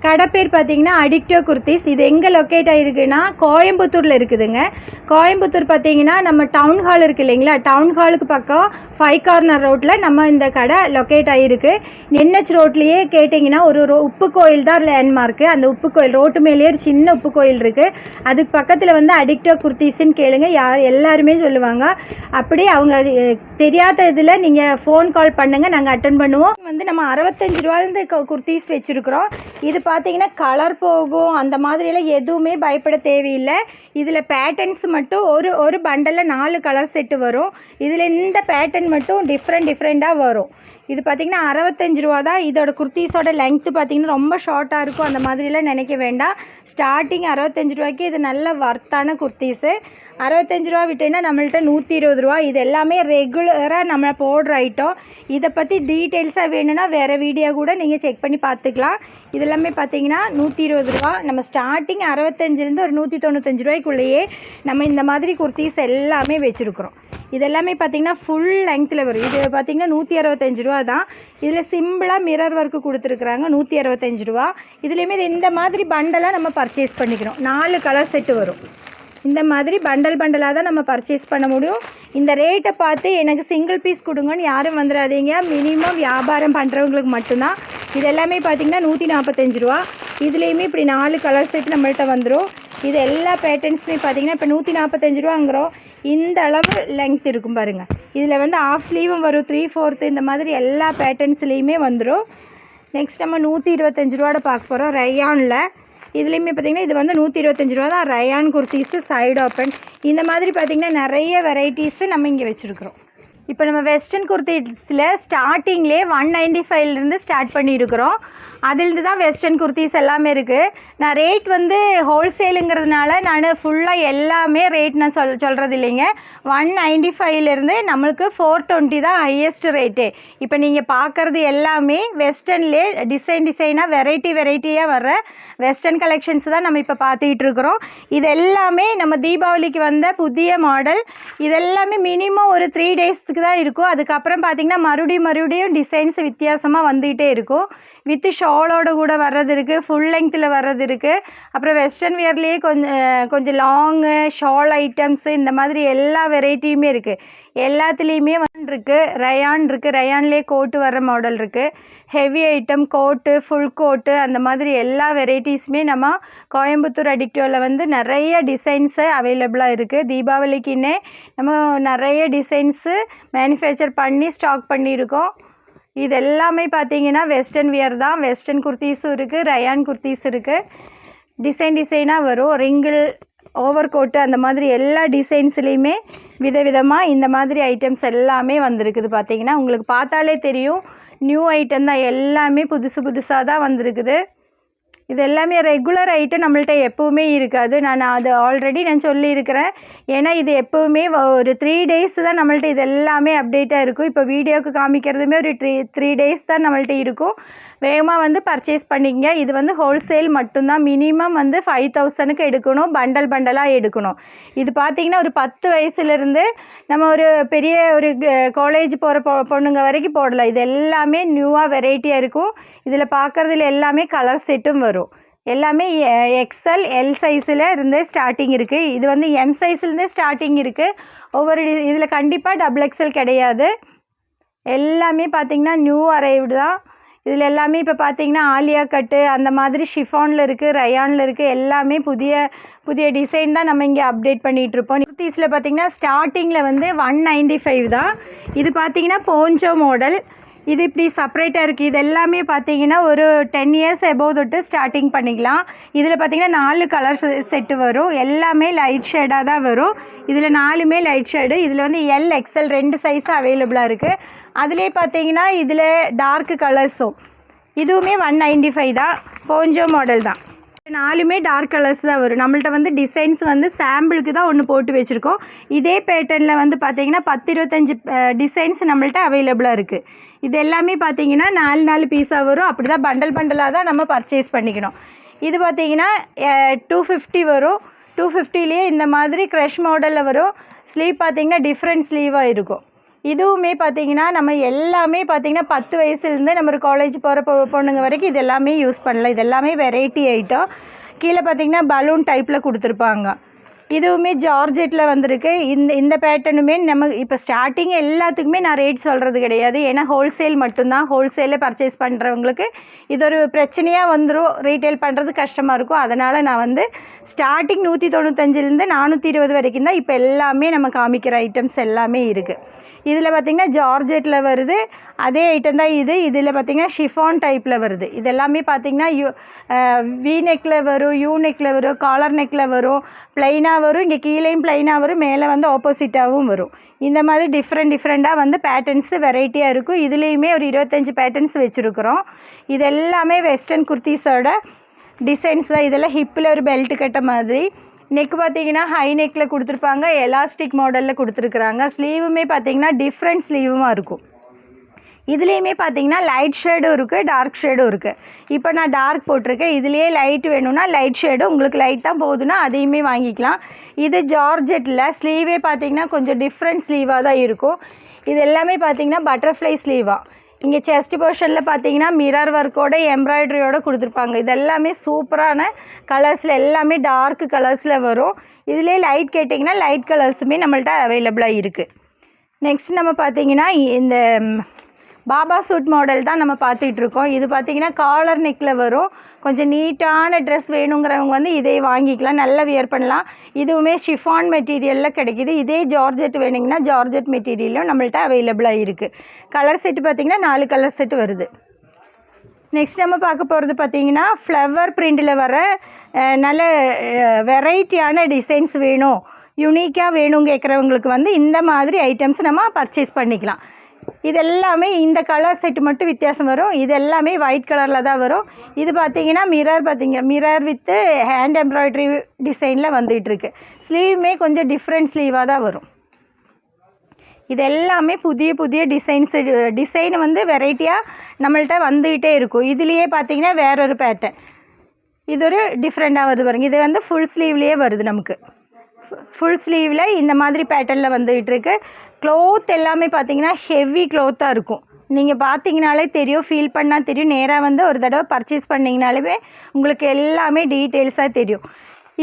கடை பேர் பார்த்தீங்கன்னா அடிக்டோ குர்த்திஸ் இது எங்கே லொக்கேட் ஆகிருக்குன்னா கோயம்புத்தூரில் இருக்குதுங்க. கோயம்புத்தூர் பார்த்தீங்கன்னா நம்ம டவுன் ஹால் இருக்குது இல்லைங்களா? டவுன் ஹாலுக்கு பக்கம் ஃபைவ் கார்னர் ரோட்டில் நம்ம இந்த கடை லொக்கேட் ஆகிருக்கு என்ஹெச் ரோட்லேயே கேட்டிங்கன்னா ஒரு ரோ- உப்பு கோயில் தான் லேண்ட்மார்க்கு அந்த உப்பு கோயில் ரோட்டு மேலேயே ஒரு சின்ன உப்பு கோயில் இருக்குது அதுக்கு பக்கத்தில் வந்து அடிக்டோ குர்த்திஸ்ன்னு கேளுங்க. யார் எல்லாருமே சொல்லுவாங்க. அப்படியே அவங்க அது, தெரியாத இதில் நீங்கள் ஃபோன் கால் பண்ணுங்கள் நாங்கள் அட்டன் பண்ணுவோம். வந்து நம்ம அறுபத்தஞ்சு ரூபாலேருந்து குர்த்திஸ் வச்சுருக்குறோம். இது பார்த்தீங்கன்னா கலர் போகும் அந்த மாதிரியெல்லாம் எதுவுமே பயப்பட தேவையில்லை. இதில் பேட்டர்ன்ஸ் மட்டும் ஒரு ஒரு பண்டலில் நாலு கலர் செட்டு வரும். இதில் இந்த பேட்டர்ன் மட்டும் டிஃப்ரெண்ட் டிஃப்ரெண்ட்டாக வரும். இது பார்த்தீங்கன்னா அறுபத்தஞ்சு ரூபா தான். இதோட குர்த்தீஸோட லெங்க்த்து பார்த்தீங்கன்னா ரொம்ப ஷார்ட்டாக இருக்கும். அந்த மாதிரிலாம் நினைக்க வேண்டாம். ஸ்டார்டிங் அறுபத்தஞ்சு ரூபாய்க்கு இது நல்ல ஒர்த்தான குர்த்தீஸு அறுபத்தஞ்சு ரூபா விட்டேன்னா நம்மள்ட்ட நூற்றி இருபது ரூபா. இது எல்லாமே ரெகுலராக நம்ம போடுற ஐட்டம் இதை பற்றி டீட்டெயில்ஸாக வேணும்னா வேறு வீடியோ கூட நீங்கள் செக் பண்ணி பார்த்துக்கலாம். இதெல்லாமே பார்த்தீங்கன்னா நூற்றி இருபது ரூபா. நம்ம ஸ்டார்டிங் அறுபத்தஞ்சிலேருந்து ஒரு நூற்றி தொண்ணூத்தஞ்சு ரூபாய்க்குள்ளேயே நம்ம இந்த மாதிரி குர்த்திஸ் எல்லாமே வச்சுருக்குறோம். இது எல்லாமே பார்த்தீங்கன்னா ஃபுல் லெங்க்த்தில் வரும். இது பார்த்தீங்கன்னா நூற்றி அறுபத்தஞ்சு ரூபா தான். இதில் சிம்பிளாக மிரர் ஒர்க்கு கொடுத்துருக்குறாங்க நூற்றி அறுபத்தஞ்சு ரூபா. இதுலேயுமே இந்த மாதிரி பண்டெல்லாம் நம்ம பர்ச்சேஸ் பண்ணிக்கிறோம். நாலு கலர் செட்டு வரும். இந்த மாதிரி பண்டல் பண்டலாக தான் நம்ம பர்ச்சேஸ் பண்ண முடியும். இந்த ரேட்டை பார்த்து எனக்கு சிங்கிள் பீஸ் கொடுங்கன்னு யாரும் வந்துடாதீங்க. மினிமம் வியாபாரம் பண்ணுறவங்களுக்கு மட்டும்தான். இது எல்லாமே பார்த்தீங்கன்னா நூற்றி நாற்பத்தஞ்சு ரூபா. இதுலேயுமே இப்படி நாலு கலர் செட் நம்மள்கிட்ட வந்துடும் இது எல்லா பேட்டர்ன்ஸுமே பார்த்தீங்கன்னா இப்போ நூற்றி நாற்பத்தஞ்சு ரூபாங்கிறோம். இந்த அளவு லெங்த் இருக்கும் பாருங்கள் இதில் வந்து ஆஃப் ஸ்லீவும் வரும் த்ரீ ஃபோர்த்து இந்த மாதிரி எல்லா பேட்டர்ன்ஸ்லேயுமே வந்துடும் நெக்ஸ்ட் நம்ம நூற்றி இருபத்தஞ்சு ரூபாவோட பார்க்க போகிறோம் ரயானில் இதுலேயுமே பார்த்தீங்கன்னா இது வந்து நூற்றி இருபத்தஞ்சு ரூபா தான். ரயான் குர்த்திஸு சைடு ஓப்பன் இந்த மாதிரி பார்த்தீங்கன்னா நிறைய வெரைட்டிஸு நம்ம இங்கே வச்சுருக்குறோம். இப்போ நம்ம வெஸ்டர்ன் குர்த்திஸில் ஸ்டார்டிங்லேயே ஒன் நைன்டி ஃபைவ்லேருந்து ஸ்டார்ட் பண்ணியிருக்கிறோம். அதிலிருந்து தான் வெஸ்டர்ன் குர்த்திஸ் எல்லாமே இருக்குது நான் ரேட் வந்து ஹோல்சேலுங்கிறதுனால நான் ஃபுல்லாக எல்லாமே ரேட் நான் சொல் சொல்கிறது இல்லைங்க ஒன் நைன்டி ஃபைவ்லேருந்து நம்மளுக்கு ஃபோர் டுவெண்ட்டி தான் ஹையஸ்ட் ரேட்டு இப்போ நீங்கள் பார்க்குறது எல்லாமே வெஸ்டர்ன்லே டிசைன் டிசைனாக வெரைட்டி வெரைட்டியாக வர்ற வெஸ்டர்ன் கலெக்ஷன்ஸ் தான் நம்ம இப்போ பார்த்துக்கிட்டு இருக்கிறோம். இது எல்லாமே நம்ம தீபாவளிக்கு வந்த புதிய மாடல் இதெல்லாமே மினிமம் ஒரு த்ரீ டேஸ்க்கு தான் இருக்கும். அதுக்கப்புறம் பார்த்திங்கன்னா மறுபடியும் மறுபடியும் டிசைன்ஸ் வித்தியாசமாக வந்துகிட்டே இருக்கும். வித்து ஷாலோட கூட வர்றது இருக்குது ஃபுல் லெங்க்த்தில் வர்றது இருக்குது அப்புறம் வெஸ்டர்ன் வியர்லேயே கொஞ்சம் கொஞ்சம் லாங்கு ஷால் ஐட்டம்ஸு இந்த மாதிரி எல்லா வெரைட்டியுமே இருக்குது எல்லாத்துலேயுமே இருக்குது ரயான் இருக்குது ரயான்லேயே கோட்டு வர மாடல் இருக்குது heavy item coat full coat அந்த மாதிரி எல்லா வெரைட்டிஸுமே நம்ம கோயம்புத்தூர் அடிக்டோவில் வந்து நிறைய டிசைன்ஸு அவைலபிளாக இருக்குது தீபாவளிக்குன்னே நம்ம நிறைய டிசைன்ஸு மேனுஃபேக்சர் பண்ணி ஸ்டாக் பண்ணியிருக்கோம். இது எல்லாமே பார்த்தீங்கன்னா வெஸ்டர்ன் வியர் தான். வெஸ்டர்ன் குர்த்திஸும் இருக்குது ரயான் குர்த்திஸ் இருக்குது டிசைன் டிசைனாக வரும். ரிங்கிள் ஓவர் கோட்டு அந்த மாதிரி எல்லா டிசைன்ஸ்லேயுமே விதவிதமாக இந்த மாதிரி ஐட்டம்ஸ் எல்லாமே வந்திருக்குது பார்த்திங்கன்னா உங்களுக்கு பார்த்தாலே தெரியும் நியூ ஐட்டம் தான் எல்லாமே புதுசு புதுசாக தான் வந்திருக்குது. இது எல்லாமே ரெகுலர் ஐட்டம் நம்மள்ட்ட எப்போவுமே இருக்காது. நான் அது ஆல்ரெடி நான் சொல்லியிருக்கிறேன். ஏன்னா இது எப்போவுமே ஒரு த்ரீ டேஸ் தான் நம்மள்ட்ட இது எல்லாமே அப்டேட்டாக இருக்கும். இப்போ வீடியோவுக்கு காமிக்கிறதுமே ஒரு த்ரீ த்ரீ டேஸ் தான் நம்மள்ட்ட இருக்கும். வேகமாக வந்து பர்ச்சேஸ் பண்ணிக்கங்க. இது வந்து ஹோல்சேல் மட்டும்தான். மினிமம் வந்து ஃபைவ் தௌசண்ட்க்கு எடுக்கணும். பண்டல் பண்டலாக எடுக்கணும். இது பார்த்திங்கன்னா ஒரு பத்து வயசுலேருந்து நம்ம ஒரு பெரிய ஒரு காலேஜ் போகிற பொ பொண்ணுங்க வரைக்கும் போடலாம். இது எல்லாமே நியூவாக வெரைட்டியாக இருக்கும். இதில் பார்க்குறதுல எல்லாமே கலர் செட்டும் வரும். எல்லாமே எக்ஸ்எல் எல் சைஸில் இருந்தே ஸ்டார்டிங் இருக்குது இது வந்து எம் சைஸ்லேருந்தே ஸ்டார்டிங் இருக்குது ஒவ்வொரு இதில் கண்டிப்பாக டபுள் எக்ஸ்எல் கிடையாது. எல்லாமே பார்த்திங்கன்னா நியூ அரைவ்டு தான். இதில் எல்லாமே இப்போ பார்த்தீங்கன்னா ஆலியா கட்டு அந்த மாதிரி ஷிஃபானில் இருக்குது ரயானில் இருக்குது எல்லாமே புதிய புதிய டிசைன் தான் நம்ம இங்கே அப்டேட் பண்ணிகிட்டு இருப்போம் பார்த்தீங்கன்னா ஸ்டார்டிங்கில் வந்து ஒன் நைன்டி ஃபைவ் தான். இது பார்த்தீங்கன்னா போஞ்சோ மாடல் இது இப்படி செப்பரேட்டாக இருக்குது இது எல்லாமே பார்த்தீங்கன்னா ஒரு டென் இயர்ஸ் எபோவ் தொட்டு ஸ்டார்டிங் பண்ணிக்கலாம். இதில் பார்த்தீங்கன்னா நாலு கலர் செட்டு வரும். எல்லாமே லைட் ஷேடாக தான் வரும். இதில் நாலுமே லைட் ஷேடு இதில் வந்து எல் எக்ஸ்எல் ரெண்டு சைஸும் அவைலபிளாக இருக்குது அதிலே பார்த்தீங்கன்னா இதில் டார்க் கலர்ஸும் இதுவுமே ஒன் நைன்டி ஃபைவ் தான். போஞ்சோ மாடல் தான். நாலுமே டார்க் கலர்ஸ் தான் வரும். நம்மள்ட்ட வந்து டிசைன்ஸ் வந்து சாம்பிளுக்கு தான் ஒன்று போட்டு வச்சுருக்கோம். இதே பேட்டர்னில் வந்து பார்த்தீங்கன்னா பத்து இருபத்தஞ்சி டிசைன்ஸ் நம்மள்ட்ட அவைலபிளாக இருக்குது இது எல்லாமே பார்த்தீங்கன்னா நாலு நாலு பீஸாக வரும். அப்படி தான் பண்டல் பண்டலாக தான் நம்ம பர்ச்சேஸ் பண்ணிக்கணும். இது பார்த்தீங்கன்னா டூ ஃபிஃப்டி வரும். டூ ஃபிஃப்டிலேயே இந்த மாதிரி க்ரஷ் மாடலில் வரும். ஸ்லீவ் பார்த்தீங்கன்னா டிஃப்ரெண்ட் ஸ்லீவாக இருக்கும். இதுவுமே பார்த்திங்கன்னா நம்ம எல்லாமே பார்த்தீங்கன்னா பத்து வயசுலேருந்து நம்ம ஒரு காலேஜ் போகிற பொ பொண்ணுங்க வரைக்கும் இது எல்லாமே யூஸ் பண்ணலாம். இது எல்லாமே வெரைட்டி ஐட்டம் கீழே பார்த்தீங்கன்னா பலூன் டைப்பில் கொடுத்துருப்பாங்க. இதுவுமே ஜார்ஜெட்டில் வந்திருக்கு. இந்த இந்த பேட்டர்னுமே நம்ம இப்போ ஸ்டார்டிங் எல்லாத்துக்குமே நான் ரேட் சொல்கிறது கிடையாது. ஏன்னா ஹோல்சேல் மட்டும்தான். ஹோல்சேலில் பர்ச்சேஸ் பண்ணுறவங்களுக்கு இது ஒரு பிரச்சனையாக வந்துடும் ரீட்டைல் பண்ணுறது கஷ்டமாக இருக்கும். அதனால் நான் வந்து ஸ்டார்டிங் நூற்றி தொண்ணூத்தஞ்சிலேருந்து நானூற்றி இருபது வரைக்கும் தான் இப்போ எல்லாமே நம்ம காமிக்கிற ஐட்டம்ஸ் எல்லாமே இருக்குது இதில் பார்த்திங்கன்னா ஜார்ஜெட்டில் வருது. அதே ஐட்டம் தான் இது. இதில் பார்த்திங்கன்னா ஷிஃபான் டைப்பில் வருது. இது எல்லாமே பார்த்திங்கன்னா யூ வி நெக்கில் வரும் யூ நெக்கில் வரும் காலர் நெக்கில் வரும் ப்ளைனாக வரும் இங்கே கீழேயும் ப்ளைனாக வரும் மேலே வந்து ஆப்போசிட்டாகவும் வரும். இந்த மாதிரி டிஃப்ரெண்ட் டிஃப்ரெண்ட்டாக வந்து பேட்டர்ன்ஸு வெரைட்டியாக இருக்கும். இதுலேயுமே ஒரு இருபத்தஞ்சி பேட்டர்ன்ஸ் வச்சுருக்குறோம். இது எல்லாமே வெஸ்டர்ன் குர்த்திஸோட டிசைன்ஸ் தான். இதெல்லாம் ஹிப்பில் ஒரு பெல்ட் கட்ட மாதிரி. நெக் பார்த்தீங்கன்னா ஹை நெக்கில் கொடுத்துருப்பாங்க. எலாஸ்டிக் மாடலில் கொடுத்துருக்குறாங்க. ஸ்லீவுமே பார்த்தீங்கன்னா டிஃப்ரெண்ட் ஸ்லீவுமாக இருக்கும். இதுலேயுமே பார்த்தீங்கன்னா லைட் ஷேடும் இருக்குது டார்க் ஷேடும் இருக்குது இப்போ நான் டார்க் போட்டிருக்கேன். இதுலேயே லைட் வேணும்னா லைட் ஷேடு உங்களுக்கு லைட் தான் போகுதுன்னா அதையுமே வாங்கிக்கலாம். இது ஜார்ஜெட்டில் ஸ்லீவே பார்த்தீங்கன்னா கொஞ்சம் டிஃப்ரெண்ட் ஸ்லீவாக தான் இருக்கும். இது எல்லாமே பார்த்தீங்கன்னா பட்டர்ஃப்ளை ஸ்லீவாக இங்கே செஸ்ட் போர்ஷனில் பார்த்தீங்கன்னா மிரர் ஒர்க்கோட எம்ப்ராய்டரியோடு கொடுத்துருப்பாங்க. இது எல்லாமே சூப்பரான கலர்ஸில் எல்லாமே டார்க் கலர்ஸில் வரும். இதுலேயே லைட் கேட்டிங்கன்னா லைட் கலர்ஸுமே நம்மள்ட்ட அவைலபிளாக இருக்குது நெக்ஸ்ட் நம்ம பார்த்தீங்கன்னா இந்த பாபா சூட் மாடல் தான் நம்ம பார்த்துட்டு இருக்கோம் இது பார்த்தீங்கன்னா காலர் நெக்கில் வரும். கொஞ்சம் நீட்டான ட்ரெஸ் வேணுங்கிறவங்க வந்து இதே வாங்கிக்கலாம். நல்லா வியர் பண்ணலாம். இதுவுமே ஷிஃபான் மெட்டீரியலில் கிடைக்கிது. இதே ஜார்ஜெட் வேணுங்கன்னா ஜார்ஜெட் மெட்டீரியலும் நம்மள்ட்ட அவைலபிளாக இருக்குது கலர் செட்டு பார்த்தீங்கன்னா நாலு கலர் செட்டு வருது. நெக்ஸ்ட் நம்ம பார்க்க போகிறது பார்த்தீங்கன்னா ஃப்ளவர் பிரிண்டில் வர நல்ல வெரைட்டியான டிசைன்ஸ் வேணும். யுனிக்காக வேணும் கேட்குறவங்களுக்கு வந்து இந்த மாதிரி ஐட்டம்ஸ் நம்ம பர்ச்சேஸ் பண்ணிக்கலாம். இது எல்லாமே இந்த கலர் செட்டு மட்டும் வித்தியாசம் வரும். இது எல்லாமே ஒயிட் கலரில் தான் வரும். இது பார்த்தீங்கன்னா மிரர் பார்த்தீங்க மிரர் வித்து ஹேண்ட் எம்ப்ராய்டரி டிசைனில் வந்துகிட்ருக்கு ஸ்லீவுமே கொஞ்சம் டிஃப்ரெண்ட் ஸ்லீவாக தான் வரும். இது எல்லாமே புதிய புதிய டிசைன்ஸு டிசைன் வந்து வெரைட்டியாக நம்மள்கிட்ட வந்துகிட்டே இருக்கும். இதுலேயே பார்த்தீங்கன்னா வேறொரு பேட்டர்ன் இது ஒரு டிஃப்ரெண்ட்டாக வருது பாருங்க. இது வந்து ஃபுல் ஸ்லீவ்லேயே வருது நமக்கு. ஃபுல் ஸ்லீவில் இந்த மாதிரி பேட்டர்னில் வந்துகிட்டு இருக்குது க்ளோத் எல்லாமே பார்த்தீங்கன்னா ஹெவி க்ளோத்தாக இருக்கும். நீங்கள் பார்த்தீங்கனாலே தெரியும் ஃபீல் பண்ணால் தெரியும். நேராக வந்து ஒரு தடவை பர்ச்சேஸ் பண்ணிங்கனாலுமே உங்களுக்கு எல்லாமே டீட்டெயில்ஸாக தெரியும்.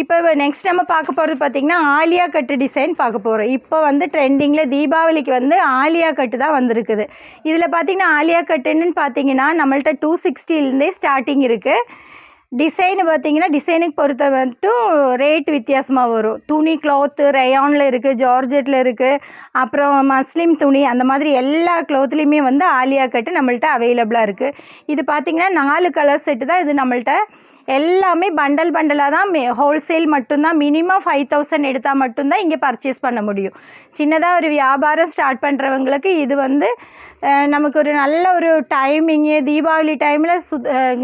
இப்போ நெக்ஸ்ட் நம்ம பார்க்க போகிறது பார்த்திங்கன்னா ஆலியா கட்டு டிசைன் பார்க்க போகிறோம் இப்போ வந்து ட்ரெண்டிங்கில் தீபாவளிக்கு வந்து ஆலியா கட்டு தான் வந்திருக்குது. இதில் பார்த்திங்கன்னா ஆலியா கட்டுன்னு பார்த்தீங்கன்னா நம்மள்ட்ட டூ சிக்ஸ்டிலேருந்தே ஸ்டார்டிங் இருக்குது டிசைன் பார்த்தீங்கன்னா டிசைனுக்கு பொறுத்த வந்துட்டும் ரேட் வித்தியாசமாக வரும். துணி க்ளாத்து ரயானில் இருக்குது ஜார்ஜெட்டில் இருக்குது அப்புறம் மஸ்லிம் துணி அந்த மாதிரி எல்லா க்ளோத்லேயுமே வந்து ஆலியா கட்டு நம்மள்ட்ட அவைலபிளாக இருக்குது இது பார்த்திங்கன்னா நாலு கலர் செட்டு தான் இது நம்மள்ட்ட. எல்லாமே பண்டல் பண்டலாக தான் மே ஹோல்சேல் மட்டும்தான். மினிமம் ஃபைவ் தௌசண்ட் எடுத்தால் மட்டும்தான் இங்கே பர்ச்சேஸ் பண்ண முடியும். சின்னதாக ஒரு வியாபாரம் ஸ்டார்ட் பண்ணுறவங்களுக்கு இது வந்து நமக்கு ஒரு நல்ல ஒரு டைமிங்கு தீபாவளி டைமில் சு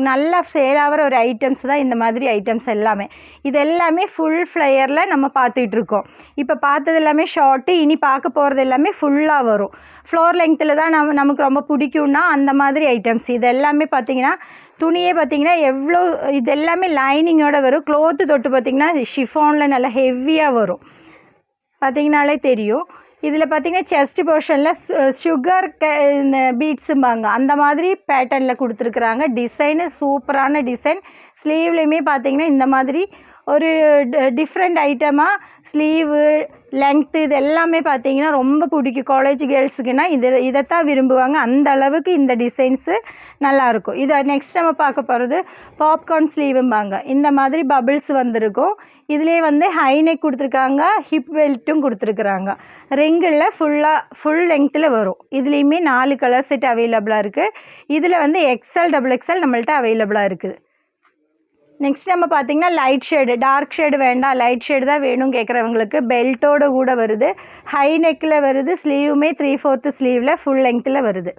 நல்லா சேல் ஆகிற ஒரு ஐட்டம்ஸ் தான் இந்த மாதிரி ஐட்டம்ஸ் எல்லாமே. இது எல்லாமே ஃபுல் ஃப்ளையரில் நம்ம பார்த்துட்டு இருக்கோம். இப்போ பார்த்தது எல்லாமே ஷார்ட்டு இனி பார்க்க போகிறது எல்லாமே ஃபுல்லாக வரும். ஃப்ளோர் லெங்க்த்தில் தான் நம்ம நமக்கு ரொம்ப பிடிக்கும்னா அந்த மாதிரி ஐட்டம்ஸ் இது எல்லாமே பார்த்தீங்கன்னா துணியே பார்த்தீங்கன்னா எவ்வளோ இது எல்லாமே லைனிங்கோட வரும். க்ளோத்து தொட்டு பார்த்தீங்கன்னா ஷிஃபானில் நல்லா ஹெவியாக வரும். பார்த்திங்கனாலே தெரியும். இதில் பார்த்தீங்கன்னா செஸ்ட் போர்ஷனில் சுகர் இந்த பீட்ஸும்பாங்க அந்த மாதிரி பேட்டர்னில் கொடுத்துருக்குறாங்க. டிசைனு சூப்பரான டிசைன் ஸ்லீவ்லேயுமே பார்த்தீங்கன்னா இந்த மாதிரி ஒரு டிஃப்ரெண்ட் ஐட்டமாக ஸ்லீவு லெங்க்த்து இது எல்லாமே பார்த்தீங்கன்னா ரொம்ப பிடிக்கும். காலேஜ் கேர்ள்ஸுக்குன்னா இது இதைத்தான் விரும்புவாங்க. அந்த அளவுக்கு இந்த டிசைன்ஸு நல்லாயிருக்கும். இதை நெக்ஸ்ட் நம்ம பார்க்க போகிறது பாப்கார்ன் ஸ்லீவும்பாங்க இந்த மாதிரி பபிள்ஸ் வந்திருக்கும். இதுலேயே வந்து ஹை நெக் கொடுத்துருக்காங்க ஹிப் பெல்ட்டும் கொடுத்துருக்குறாங்க. ரெங்கில் ஃபுல்லாக ஃபுல் லெங்க்த்தில் வரும். இதுலேயுமே நாலு கலர் செட் அவைலபிளாக இருக்குது இதில் வந்து எக்ஸ்எல் டபுள் எக்ஸ்எல் நம்மள்ட்ட அவைலபிளாக இருக்குது நெக்ஸ்ட் நம்ம பார்த்திங்கன்னா லைட் ஷேடு டார்க் ஷேடு வேண்டாம். லைட் ஷேடு தான் வேணும் கேட்குறவங்களுக்கு பெல்ட்டோட கூட வருது. ஹை நெக்கில் வருது. ஸ்லீவுமே த்ரீ ஃபோர்த்து ஸ்லீவில் ஃபுல் லெங்க்த்தில் வருது.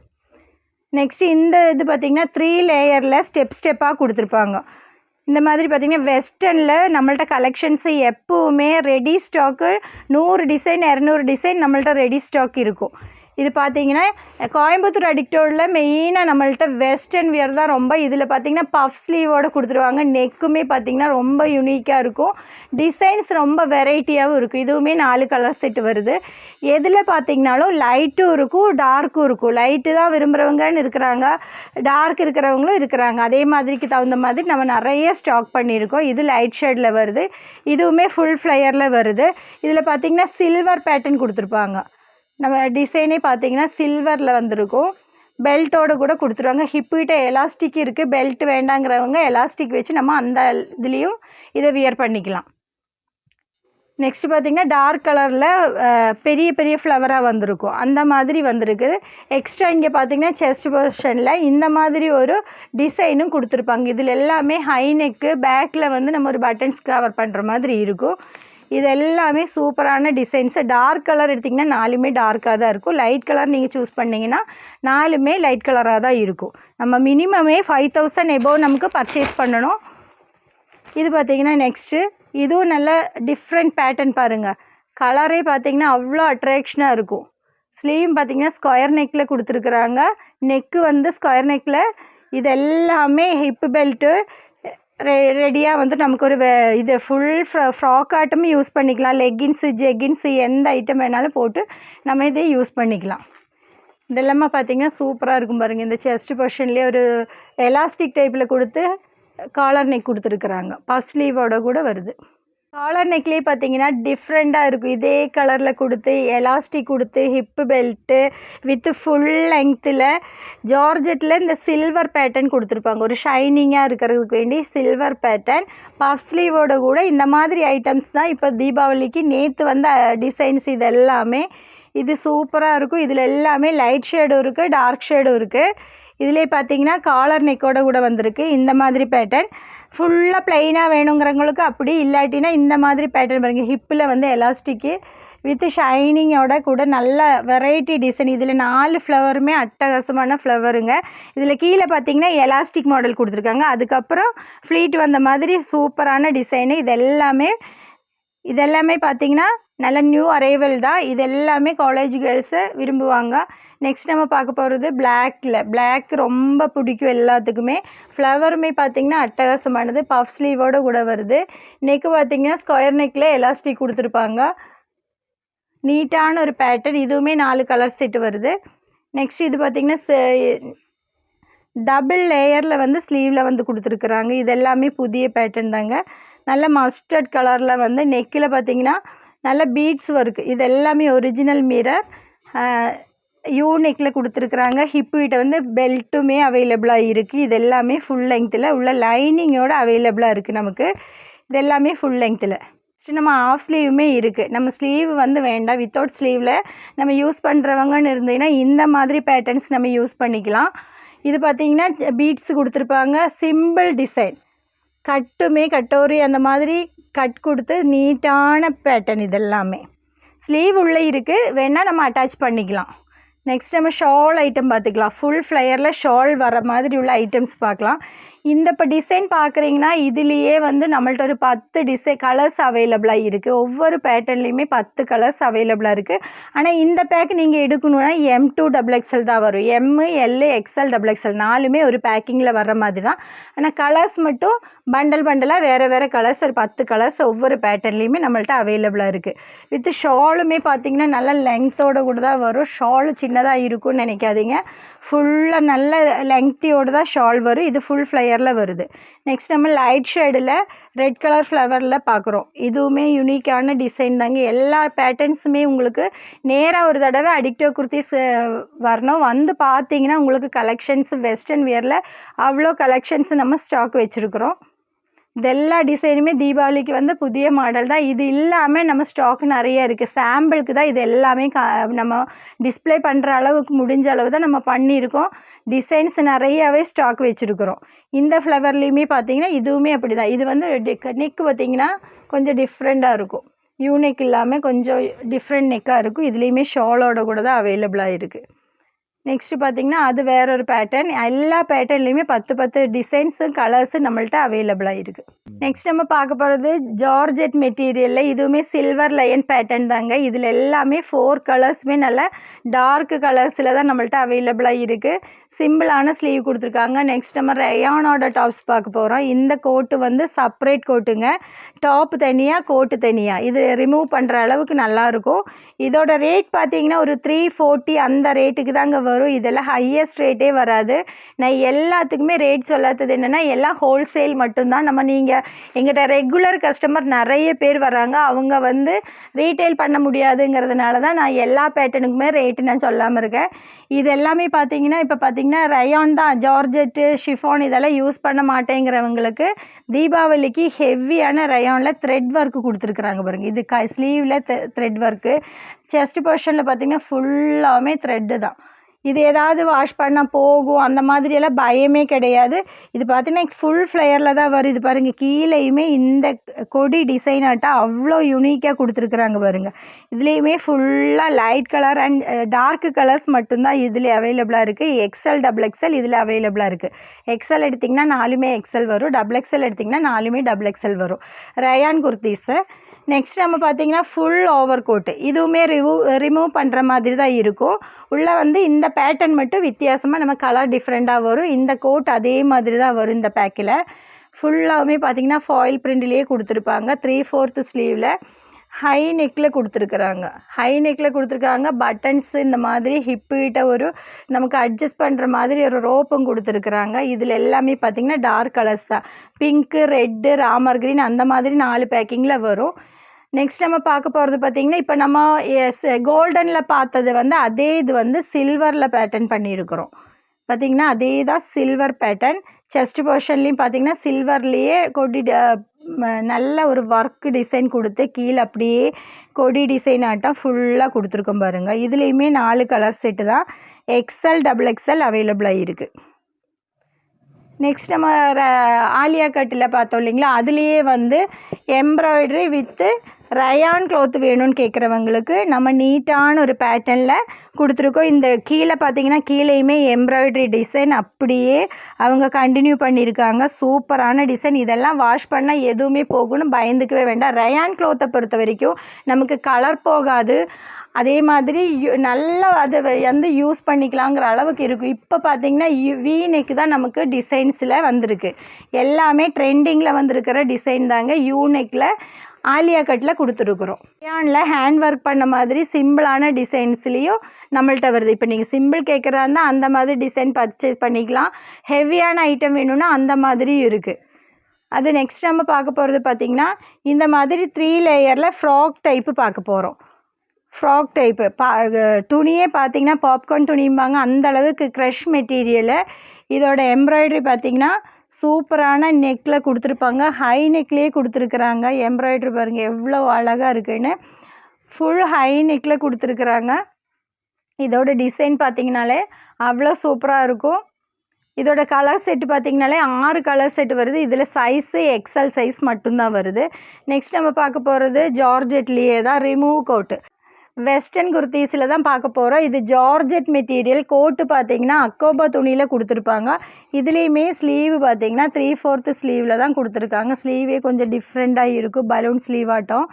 நெக்ஸ்ட் இந்த இது பார்த்திங்கன்னா த்ரீ லேயரில் ஸ்டெப் ஸ்டெப்பாக கொடுத்துருப்பாங்க. இந்த மாதிரி பார்த்திங்கன்னா வெஸ்டர்னில் நம்மள்ட்ட கலெக்ஷன்ஸு எப்போவுமே ரெடி ஸ்டாக்கு நூறு டிசைன் இரநூறு டிசைன் நம்மள்ட்ட ரெடி ஸ்டாக் இருக்கும். இது பார்த்தீங்கன்னா கோயம்புத்தூர் அடிக்டோடில் மெயினாக நம்மள்ட்ட வெஸ்டர்ன் வியர் தான். ரொம்ப இதில் பார்த்தீங்கன்னா பஃப் ஸ்லீவோடு கொடுத்துருவாங்க. நெக்குமே பார்த்தீங்கன்னா ரொம்ப யூனிக்காக இருக்கும். டிசைன்ஸ் ரொம்ப வெரைட்டியாகவும் இருக்கும். இதுவுமே நாலு கலர் செட் வருது. எதில் பார்த்தீங்கனாலும் லைட்டும் இருக்கும் டார்க்கும் இருக்கும். லைட்டு தான் விரும்புகிறவங்கன்னு இருக்கிறாங்க. டார்க் இருக்கிறவங்களும் இருக்கிறாங்க. அதே மாதிரிக்கு தகுந்த மாதிரி நம்ம நிறைய ஸ்டாக் பண்ணியிருக்கோம். இது லைட் ஷேடில் வருது. இதுவுமே ஃபுல் ஃப்ளையரில் வருது. இதில் பார்த்தீங்கன்னா சில்வர் பேட்டர்ன் கொடுத்துருப்பாங்க. நம்ம டிசைனே பார்த்தீங்கன்னா சில்வரில் வந்திருக்கும். பெல்ட்டோட கூட கொடுத்துருவாங்க. ஹிப்பிட்ட எலாஸ்டிக் இருக்குது பெல்ட் வேண்டாங்கிறவங்க எலாஸ்டிக் வச்சு நம்ம அந்த இதுலேயும் இதை வியர் பண்ணிக்கலாம். நெக்ஸ்ட் பார்த்திங்கன்னா டார்க் கலரில் பெரிய பெரிய ஃப்ளவராக வந்திருக்கும். அந்த மாதிரி வந்திருக்குது எக்ஸ்ட்ரா இங்கே பார்த்தீங்கன்னா செஸ்ட் பொசிஷனில் இந்த மாதிரி ஒரு டிசைனும் கொடுத்துருப்பாங்க. இதில் எல்லாமே ஹை நெக்கு பேக்கில் வந்து நம்ம ஒரு பட்டன்ஸ் கவர் பண்ணுற மாதிரி இருக்கும். இது எல்லாமே சூப்பரான டிசைன்ஸு டார்க் கலர் எடுத்திங்கன்னா நாலுமே டார்க்காக தான் இருக்கும். லைட் கலர் நீங்கள் சூஸ் பண்ணிங்கன்னா நாலுமே லைட் கலராக தான் இருக்கும். நம்ம மினிமமே ஃபைவ் தௌசண்ட் எபோவ் நமக்கு பர்ச்சேஸ் பண்ணணும். இது பார்த்தீங்கன்னா நெக்ஸ்ட்டு இதுவும் நல்ல டிஃப்ரெண்ட் பேட்டர்ன் பாருங்கள் கலரே பார்த்தீங்கன்னா அவ்வளோ அட்ராக்ஷனாக இருக்கும். ஸ்லீவ் பார்த்தீங்கன்னா ஸ்கொயர் நெக்கில் கொடுத்துருக்குறாங்க. நெக்கு வந்து ஸ்கொயர் நெக்கில் இது எல்லாமே ஹிப்பு பெல்ட்டு ரெ ரெடியாக வந்து நமக்கு ஒரு வே- இது ஃபுல் ஃப்ரா ஃப்ராக் ஆட்டமும் யூஸ் பண்ணிக்கலாம். லெக்கின்ஸு ஜெக்கின்ஸு எந்த ஐட்டம் வேணாலும் போட்டு நம்ம இதை யூஸ் பண்ணிக்கலாம். இதெல்லாமே பார்த்தீங்கன்னா சூப்பராக இருக்கும் பாருங்கள் இந்த செஸ்ட் பொஷன்லேயே ஒரு எலாஸ்டிக் டைப்பில் கொடுத்து காலர் நெக் கொடுத்துருக்குறாங்க. பஃப் ஸ்லீவோட கூட வருது. காலர் நெக்லேயே பார்த்தீங்கன்னா டிஃப்ரெண்ட்டாக இருக்கும். இதே கலரில் கொடுத்து எலாஸ்டிக் கொடுத்து ஹிப்பு பெல்ட்டு வித் ஃபுல் லெங்க்த்தில் ஜார்ஜெட்டில் இந்த சில்வர் பேட்டர்ன் கொடுத்துருப்பாங்க. ஒரு ஷைனிங்காக இருக்கிறதுக்கு வேண்டி சில்வர் பேட்டர்ன் பஃப் ஸ்லீவோட கூட இந்த மாதிரி ஐட்டம்ஸ் தான் இப்போ தீபாவளிக்கு நேற்று வந்த டிசைன்ஸ் இது எல்லாமே இது சூப்பராக இருக்கும். இதில் எல்லாமே லைட் ஷேடும் இருக்குது டார்க் ஷேடும் இருக்குது இதிலே பார்த்தீங்கன்னா காலர் நெக்கோட கூட வந்திருக்கு. இந்த மாதிரி பேட்டர்ன் ஃபுல்லாக ப்ளைனாக வேணுங்கிறவங்களுக்கு அப்படி இல்லாட்டினா இந்த மாதிரி பேட்டர்ன் பாருங்கள் ஹிப்பில் வந்து எலாஸ்டிக்கு வித் ஷைனிங்கோட கூட நல்ல வெரைட்டி டிசைன் இதில் நாலு ஃப்ளவருமே அட்டகாசமான ஃப்ளவருங்க இதில் கீழே பார்த்தீங்கன்னா எலாஸ்டிக் மாடல் கொடுத்துருக்காங்க. அதுக்கப்புறம் ஃப்ளீட் வந்த மாதிரி சூப்பரான டிசைனு இது எல்லாமே இதெல்லாமே பார்த்தீங்கன்னா நல்ல நியூ அரைவல் தான். இது எல்லாமே காலேஜ் கேர்ள்ஸு விரும்புவாங்க. நெக்ஸ்ட் நம்ம பார்க்க போகிறது பிளாக்கில் பிளாக் ரொம்ப பிடிக்கும் எல்லாத்துக்குமே. ஃப்ளவருமே பார்த்திங்கன்னா அட்டகாசமானது பஃப் ஸ்லீவோட கூட வருது. நெக்கு பார்த்திங்கன்னா ஸ்கொயர் நெக்கில் எலாஸ்டிக் கொடுத்துருப்பாங்க. நீட்டான ஒரு பேட்டர்ன் இதுவுமே நாலு கலர் செட்டு வருது. நெக்ஸ்ட் இது பார்த்திங்கன்னா டபுள் லேயரில் வந்து ஸ்லீவில் வந்து கொடுத்துருக்குறாங்க. இது எல்லாமே புதிய பேட்டர்ன் தாங்க. நல்ல மஸ்டர்ட் கலரில் வந்து நெக்கில் பார்த்திங்கன்னா நல்ல பீட்ஸ் ஒர்க் இது எல்லாமே ஒரிஜினல் மிரர் யூனிக்கில் கொடுத்துருக்குறாங்க. ஹிப் வந்து பெல்ட்டுமே அவைலபிளாக இருக்குது இது எல்லாமே ஃபுல் லெங்க்த்தில் உள்ள லைனிங்கோட அவைலபிளாக இருக்குது நமக்கு. இது எல்லாமே ஃபுல் லெங்க்த்தில் ஃபஸ்ட்டு நம்ம ஆஃப் ஸ்லீவுமே இருக்குது நம்ம ஸ்லீவ் வந்து வேண்டாம். வித்தவுட் ஸ்லீவில் நம்ம யூஸ் பண்ணுறவங்கன்னு இருந்தீங்கன்னா இந்த மாதிரி பேட்டர்ன்ஸ் நம்ம யூஸ் பண்ணிக்கலாம். இது பார்த்தீங்கன்னா பீட்ஸ் கொடுத்துருப்பாங்க. சிம்பிள் டிசைன் கட்டுமே கட்டோரி அந்த மாதிரி கட் கொடுத்து நீட்டான பேட்டர்ன் இதெல்லாமே. ஸ்லீவ் உள்ளே இருக்குது வேணால் நம்ம அட்டாச் பண்ணிக்கலாம். நெக்ஸ்ட் நம்ம ஷால் ஐட்டம் பார்த்துக்கலாம். ஃபுல் ஃப்ளையரில் ஷால் வர மாதிரி உள்ள ஐட்டம்ஸ் பார்க்கலாம். இந்த இப்போ டிசைன் பார்க்குறீங்கன்னா இதுலேயே வந்து நம்மள்ட்ட ஒரு பத்து டிசைன் கலர்ஸ் அவைலபிளாக இருக்குது ஒவ்வொரு பேட்டர்ன்லேயுமே பத்து கலர்ஸ் அவைலபிளாக இருக்குது ஆனால் இந்த பேக் நீங்கள் எடுக்கணுன்னா எம் டூ டபுள் எக்ஸ்எல் தான் வரும். M L XL double XL நாலுமே ஒரு பேக்கிங்கில் வர்ற மாதிரி தான். ஆனால் கலர்ஸ் மட்டும் பண்டல் பண்டலாக வேறு வேறு கலர்ஸ் ஒரு பத்து கலர்ஸ் ஒவ்வொரு பேட்டர்ன்லேயுமே நம்மள்ட்ட அவைலபிளாக இருக்குது வித் ஷாலுமே பார்த்தீங்கன்னா நல்ல லெங்க்த்தோடு கூட தான் வரும். ஷால் சின்னதாக இருக்கும்னு நினைக்காதீங்க. ஃபுல்லாக நல்ல லெங்க்த்தியோடு தான் ஷால் வரும். இது ஃபுல் ஃப்ளையரில் வருது. நெக்ஸ்ட் நம்ம லைட் ஷேடில் ரெட் கலர் ஃப்ளவரில் பார்க்குறோம் இதுவுமே யூனிக்கான டிசைன் தாங்க. எல்லா பேட்டர்ன்ஸுமே உங்களுக்கு நேராக ஒரு தடவை அடிக்டோ குர்த்திஸ் வரணும். வந்து பார்த்தீங்கன்னா உங்களுக்கு கலெக்ஷன்ஸ் வெஸ்டர்ன் வியரில் அவ்வளோ கலெக்ஷன்ஸ் நம்ம ஸ்டாக் வச்சுருக்குறோம். இது எல்லா டிசைனுமே தீபாவளிக்கு வந்து புதிய மாடல் தான். இது இல்லாமல் நம்ம ஸ்டாக் நிறைய இருக்குது சாம்பிளுக்கு தான் இது எல்லாமே நம்ம டிஸ்ப்ளே பண்ணுற அளவுக்கு முடிஞ்ச அளவு தான் நம்ம பண்ணியிருக்கோம். டிசைன்ஸ் நிறையாவே ஸ்டாக் வச்சுருக்குறோம். இந்த ஃப்ளவர்லேயுமே பார்த்தீங்கன்னா இதுவுமே அப்படி தான் இது வந்து நெக்கு பார்த்தீங்கன்னா கொஞ்சம் டிஃப்ரெண்ட்டாக இருக்கும். யூனிக் இல்லாமல் கொஞ்சம் டிஃப்ரெண்ட் நெக்காக இருக்கும். இதுலேயுமே ஷாலோட கூட தான் அவைலபிளாக இருக்குது நெக்ஸ்ட்டு பார்த்தீங்கன்னா அது வேற ஒரு பேட்டர்ன் எல்லா பேட்டர்ன்லேயுமே பத்து பத்து டிசைன்ஸும் கலர்ஸும் நம்மள்ட்ட அவைலபிளாக இருக்குது நெக்ஸ்ட் நம்ம பார்க்க போகிறது ஜார்ஜெட் மெட்டீரியலில் இதுவுமே சில்வர் லயன் பேட்டர்ன் தாங்க. இதில் எல்லாமே ஃபோர் கலர்ஸுமே நல்ல டார்க் கலர்ஸில் தான் நம்மள்ட்ட அவைலபிளாக இருக்குது சிம்பிளான ஸ்லீவ் கொடுத்துருக்காங்க. நெக்ஸ்ட் நம்ம ரயானோட டாப்ஸ் பார்க்க போகிறோம் இந்த கோட்டு வந்து செப்பரேட் கோட்டுங்க டாப் தனியாக கோட்டு தனியாக இது ரிமூவ் பண்ணுற அளவுக்கு நல்லாயிருக்கும் இதோட ரேட் பார்த்தீங்கன்னா ஒரு த்ரீ ஃபோர்ட்டி அந்த ரேட்டுக்கு தாங்க வரும். இதெல்லாம் ஹையஸ்ட் ரேட்டே வராது. நான் எல்லாத்துக்குமே ரேட் சொல்லாதது என்னென்னா எல்லாம் ஹோல்சேல் மட்டும்தான். நம்ம நீங்கள் எங்கிட்ட ரெகுலர் கஸ்டமர் நிறைய பேர் வராங்க. அவங்க வந்து ரீட்டைல் பண்ண முடியாதுங்கிறதுனால தான் நான் எல்லா பேட்டனுக்குமே ரேட்டு நான் சொல்லாமல் இருக்கேன். இது எல்லாமே பார்த்தீங்கன்னா இப்போ பார்த்தீங்கன்னா ரயான் தான். ஜார்ஜெட்டு ஷிஃபான் இதெல்லாம் யூஸ் பண்ண மாட்டேங்கிறவங்களுக்கு தீபாவளிக்கு ஹெவியான ரயானில் த்ரெட் ஒர்க்கு கொடுத்துருக்குறாங்க பாருங்கள் இது க ஸ்லீவில் த்ரெட் ஒர்க்கு செஸ்ட் போர்ஷனில் பார்த்தீங்கன்னா ஃபுல்லாமே த்ரெட்டு தான். இது ஏதாவது வாஷ் பண்ணால் போகும். அந்த மாதிரியெல்லாம் பயமே கிடையாது. இது பார்த்தீங்கன்னா ஃபுல் ஃப்ளேயரில் தான் வரும். இது பாருங்கள் கீழேயுமே இந்த கொடி டிசைன் ஆட்டால் அவ்வளோ யூனிக்காக கொடுத்துருக்குறாங்க பாருங்கள் இதுலேயுமே ஃபுல்லாக light colour and dark colours மட்டும்தான் இதில் அவைலபிளாக இருக்குது எக்ஸல் டபுள் எக்ஸல் இதில் அவைலபிளாக இருக்குது எக்ஸல் எடுத்திங்கன்னா நாலுமே எக்ஸல் வரும். டபுள் எக்ஸல் எடுத்திங்கன்னா நாலுமே டபுள் எக்ஸல் வரும். ரயான் குர்த்தீஸு நெக்ஸ்ட் நம்ம பார்த்தீங்கன்னா ஃபுல் ஓவர் கோட்டு இதுவுமே ரிமூவ் ரிமூவ் பண்ணுற மாதிரி தான் இருக்கும். உள்ளே வந்து இந்த பேட்டர்ன் மட்டும் வித்தியாசமாக நம்ம கலர் டிஃப்ரெண்ட்டாக வரும். இந்த கோட் அதே மாதிரி தான் வரும் இந்த பேக்கில் ஃபுல்லாகவுமே பார்த்தீங்கன்னா ஃபாயில் பிரிண்ட்லேயே கொடுத்துருப்பாங்க. த்ரீ ஃபோர்த்து ஸ்லீவில் ஹை நெக்கில் கொடுத்துருக்குறாங்க. ஹை நெக்கில் கொடுத்துருக்காங்க. பட்டன்ஸு இந்த மாதிரி ஹிப்பிட்ட ஒரு நமக்கு அட்ஜஸ்ட் பண்ணுற மாதிரி ஒரு ரோப்பும் கொடுத்துருக்குறாங்க. இதில் எல்லாமே பார்த்திங்கன்னா டார்க் கலர்ஸ் தான். பிங்க்கு ரெட்டு ராமர் க்ரீன் அந்த மாதிரி நாலு பேக்கிங்கில் வரும். நெக்ஸ்ட் நம்ம பார்க்க போகிறது பார்த்திங்கன்னா இப்போ நம்ம எஸ் கோல்டனில் பார்த்தது வந்து அதே இது வந்து சில்வரில் பேட்டர்ன் பண்ணியிருக்கிறோம் பார்த்திங்கன்னா அதே தான் சில்வர் பேட்டர்ன் செஸ்ட் போர்ஷன்லேயும் பார்த்திங்கன்னா சில்வர்லேயே கொடி நல்ல ஒரு ஒர்க் டிசைன் கொடுத்து கீழே அப்படியே கொடி டிசைன் ஆட்டம் ஃபுல்லாக கொடுத்துருக்கோம் பாருங்கள் இதுலேயுமே நாலு கலர் செட்டு தான் எக்ஸ்எல் டபுள் எக்ஸ்எல் அவைலபிளாக இருக்குது நெக்ஸ்ட் நம்ம ஆலியா கட்டில் பார்த்தோம் இல்லைங்களா? அதுலேயே வந்து எம்ப்ராய்டரி வித்து ரயான் க்ளோத் வேணும்னு கேட்குறவங்களுக்கு நம்ம நீட்டான ஒரு பேட்டர்னில் கொடுத்துருக்கோம். இந்த கீழே பார்த்தீங்கன்னா கீழேயுமே எம்ப்ராய்டரி டிசைன் அப்படியே அவங்க கண்டினியூ பண்ணியிருக்காங்க. சூப்பரான டிசைன் இதெல்லாம் வாஷ் பண்ணால் எதுவுமே போகணும் பயந்துக்கவே வேண்டாம். ரயான் க்ளோத்தை பொறுத்த வரைக்கும் நமக்கு கலர் போகாது. அதே மாதிரி நல்லா அது வந்து யூஸ் பண்ணிக்கலாங்கிற அளவுக்கு இருக்கும். இப்போ பார்த்திங்கன்னா வி நெக் தான் நமக்கு டிசைன்ஸில் வந்திருக்கு. எல்லாமே ட்ரெண்டிங்கில் வந்திருக்கிற டிசைன் தாங்க. யூ நெக்கில் ஆலியா கட்டில் கொடுத்துருக்குறோம். ஏனில் ஹேண்ட் ஒர்க் பண்ண மாதிரி சிம்பிளான டிசைன்ஸ்லேயும் நம்மள்கிட்ட வருது. இப்போ நீங்கள் சிம்பிள் கேட்குறதா இருந்தால் அந்த மாதிரி டிசைன் பர்ச்சேஸ் பண்ணிக்கலாம். ஹெவியான ஐட்டம் வேணும்னா அந்த மாதிரியும் இருக்குது அது நெக்ஸ்ட் நம்ம பார்க்க போகிறது பார்த்திங்கன்னா இந்த மாதிரி த்ரீ லேயரில் ஃப்ராக் டைப்பு பார்க்க போகிறோம் ஃப்ராக் டைப்பு பா துணியே பார்த்தீங்கன்னா பாப்கார்ன் துணிம்பாங்க. அந்த அளவுக்கு க்ரஷ் மெட்டீரியலு இதோட எம்ப்ராய்டரி பார்த்திங்கன்னா சூப்பரான நெக்கில் கொடுத்துருப்பாங்க. ஹை நெக்லேயே கொடுத்துருக்குறாங்க. எம்ப்ராய்ட்ரி பாருங்கள் எவ்வளோ அழகாக இருக்குன்னு. ஃபுல் ஹை நெக்கில் கொடுத்துருக்குறாங்க. இதோட டிசைன் பார்த்திங்கனாலே அவ்வளோ சூப்பராக இருக்கும். இதோட கலர் செட்டு பார்த்திங்கனாலே ஆறு கலர் செட்டு வருது. இதில் சைஸு எக்ஸல் சைஸ் மட்டும்தான் வருது. நெக்ஸ்ட் நம்ம பார்க்க போகிறது ஜார்ஜெட்லேயே தான் ரிமூவ் கோட்டு வெஸ்டர்ன் குர்த்தீஸில் தான் பார்க்க போகிறோம் இது ஜார்ஜெட் மெட்டீரியல் கோட்டு பார்த்தீங்கன்னா அக்கோபா துணியில் கொடுத்துருப்பாங்க. இதுலேயுமே ஸ்லீவ் பார்த்தீங்கன்னா த்ரீ ஃபோர்த்து ஸ்லீவில் தான் கொடுத்துருக்காங்க. ஸ்லீவே கொஞ்சம் டிஃப்ரெண்ட்டாக இருக்கும். பலூன் ஸ்லீவ் ஆட்டம்.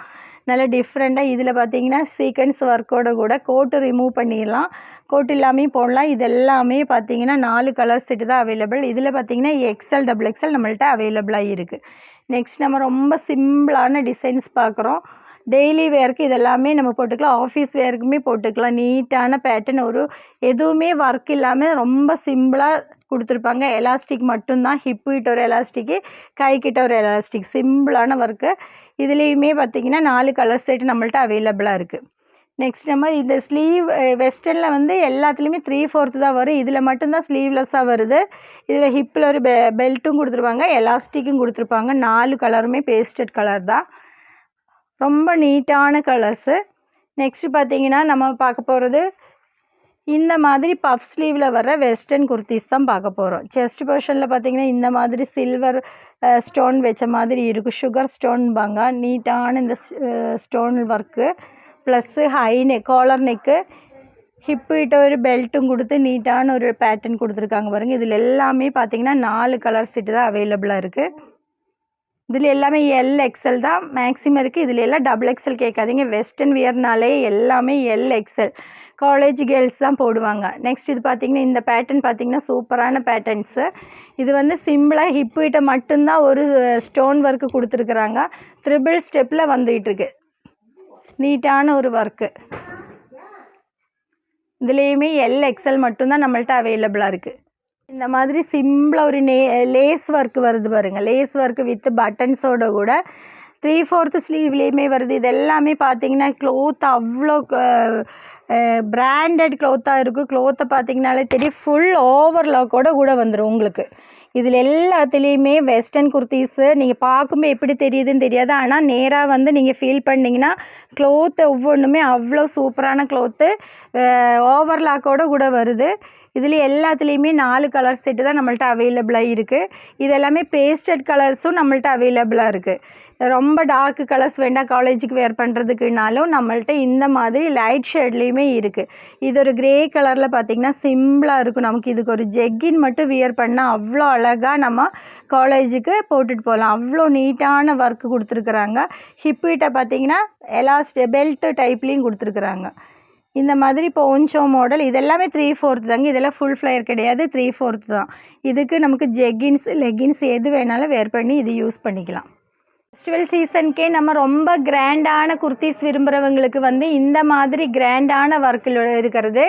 நல்ல டிஃப்ரெண்ட்டாக இதில் பார்த்தீங்கன்னா சீக்வன்ஸ் ஒர்க்கோட கூட கோட்டு ரிமூவ் பண்ணிடலாம். கோட் இல்லாமல் போடலாம். இது எல்லாமே பார்த்தீங்கன்னா நாலு கலர் செட்டு தான் அவைலபிள் இதில் பார்த்தீங்கன்னா எக்ஸல் டபுள் எக்ஸல் நம்மள்ட்ட அவைலபிளாக இருக்குது நெக்ஸ்ட் நம்ம ரொம்ப சிம்பிளான டிசைன்ஸ் பார்க்குறோம். டெய்லி வேர்க்கு இதெல்லாமே நம்ம போட்டுக்கலாம். ஆஃபீஸ் வேர்க்குமே போட்டுக்கலாம். நீட்டான பேட்டர்ன் ஒரு எதுவுமே ஒர்க் இல்லாமல் ரொம்ப சிம்பிளாக கொடுத்துருப்பாங்க. எலாஸ்டிக் மட்டும்தான். ஹிப்பு கிட்ட ஒரு எலாஸ்டிக்கு கை கிட்ட ஒரு எலாஸ்டிக் சிம்பிளான ஒர்க்கு இதுலேயுமே பார்த்திங்கன்னா நாலு கலர் செட் நம்மள்ட்ட அவைலபிளாக இருக்குது நெக்ஸ்ட் நம்ம இந்த ஸ்லீவ் வெஸ்டர்னில் வந்து எல்லாத்துலேயுமே த்ரீ ஃபோர்த்து தான் வரும். இதில் மட்டும்தான் ஸ்லீவ்லெஸ்ஸாக வருது. இதில் ஹிப்பில் ஒரு பெ பெல்ட்டும் கொடுத்துருப்பாங்க. எலாஸ்டிக்கும் கொடுத்துருப்பாங்க. நாலு கலருமே பேஸ்டட் கலர் தான். ரொம்ப நீட்டான கலர்ஸு நெக்ஸ்ட்டு பார்த்தீங்கன்னா நம்ம பார்க்க போகிறது இந்த மாதிரி பஃப் ஸ்லீவில் வர வெஸ்டர்ன் குர்த்திஸ் தான் பார்க்க போகிறோம் செஸ்ட் போர்ஷனில் பார்த்தீங்கன்னா இந்த மாதிரி சில்வர் ஸ்டோன் வச்ச மாதிரி இருக்கும் சுகர் ஸ்டோன்பாங்க நீட்டான இந்த stone work plus high neck collar neck ஹிப்பிட்ட ஒரு பெல்ட்டும் கொடுத்து நீட்டான ஒரு பேட்டர்ன் கொடுத்துருக்காங்க பாருங்கள் இதில் எல்லாமே பார்த்தீங்கன்னா நாலு கலர் செட்டு தான் அவைலபிளாக இருக்குது இதில் எல்லாமே எல் எக்ஸல் தான். மேக்ஸிமம் இருக்குது இதில் எல்லாம் டபுள் எக்ஸல் கேட்காதீங்க. வெஸ்டர்ன் வியர்னாலே எல்லாமே எல் எக்ஸல் காலேஜ் கேர்ள்ஸ் தான் போடுவாங்க. நெக்ஸ்ட் இது பார்த்திங்கன்னா இந்த பேட்டர்ன் பார்த்திங்கன்னா சூப்பரான பேட்டர்ன்ஸு இது வந்து சிம்பிளாக ஹிப்புகிட்ட மட்டும்தான் ஒரு ஸ்டோன் ஒர்க்கு கொடுத்துருக்குறாங்க. த்ரிபிள் ஸ்டெப்பில் வந்துகிட்ருக்கு. நீட்டான ஒரு ஒர்க்கு இதுலேயுமே எல் எக்ஸல் மட்டும்தான் நம்மள்ட்ட அவைலபிளாக இருக்குது இந்த மாதிரி சிம்பிளாக ஒரு நே லேஸ் ஒர்க் வருது பாருங்கள் லேஸ் ஒர்க் வித் பட்டன்ஸோட கூட த்ரீ ஃபோர்த்து ஸ்லீவ்லேயுமே வருது இது எல்லாமே பார்த்தீங்கன்னா க்ளோத் அவ்வளோ பிராண்டட் க்ளோத்தாக இருக்கும் க்ளோத்தை பார்த்தீங்கனாலே தெரியும் ஃபுல் ஓவர்லாக்கோட கூட வந்துடும் உங்களுக்கு. இதில் எல்லாத்துலேயுமே வெஸ்டர்ன் குர்த்திஸு நீங்கள் பார்க்கும்போது எப்படி தெரியுதுன்னு தெரியாது. ஆனால் நேராக வந்து நீங்கள் ஃபீல் பண்ணிங்கன்னா க்ளோத்து ஒவ்வொன்றுமே அவ்வளோ சூப்பரான க்ளோத்து ஓவர்லாக்கோட கூட வருது. இதில் எல்லாத்துலேயுமே நாலு கலர் செட்டு தான் நம்மள்ட்ட அவைலபிளாக இருக்குது இது எல்லாமே பேஸ்டட் கலர்ஸும் நம்மள்ட்ட அவைலபிளாக இருக்குது ரொம்ப டார்க் கலர்ஸ் வேண்டாம் காலேஜுக்கு வேர் பண்ணுறதுக்குனாலும் நம்மள்ட்ட இந்த மாதிரி லைட் ஷேட்லேயுமே இருக்குது இது ஒரு க்ரே கலரில் பார்த்திங்கன்னா சிம்பிளாக இருக்கும். நமக்கு இதுக்கு ஒரு ஜெக்கின் மட்டும் வியர் பண்ணால் அவ்வளோ அழகாக நம்ம காலேஜுக்கு போட்டுட்டு போகலாம். அவ்வளோ நீட்டான ஒர்க்கு கொடுத்துருக்குறாங்க. ஹிப்பிட்ட பார்த்தீங்கன்னா எலாஸ்ட் பெல்ட்டு டைப்லேயும் கொடுத்துருக்குறாங்க. இந்த மாதிரி போன்ச்சோ மாடல் இதெல்லாமே த்ரீ ஃபோர்த்து தாங்க. இதெல்லாம் ஃபுல் ஃப்ளையர் கிடையாது த்ரீ ஃபோர்த்து தான். இதுக்கு நமக்கு ஜெகின்ஸ் லெகின்ஸ் எது வேணாலும் வேர் பண்ணி இது யூஸ் பண்ணிக்கலாம். ஃபெஸ்டிவல் சீசனுக்கே நம்ம ரொம்ப கிராண்டான குர்த்திஸ் விரும்புகிறவங்களுக்கு வந்து இந்த மாதிரி கிராண்டான ஒர்க்கில் இருக்கிறது.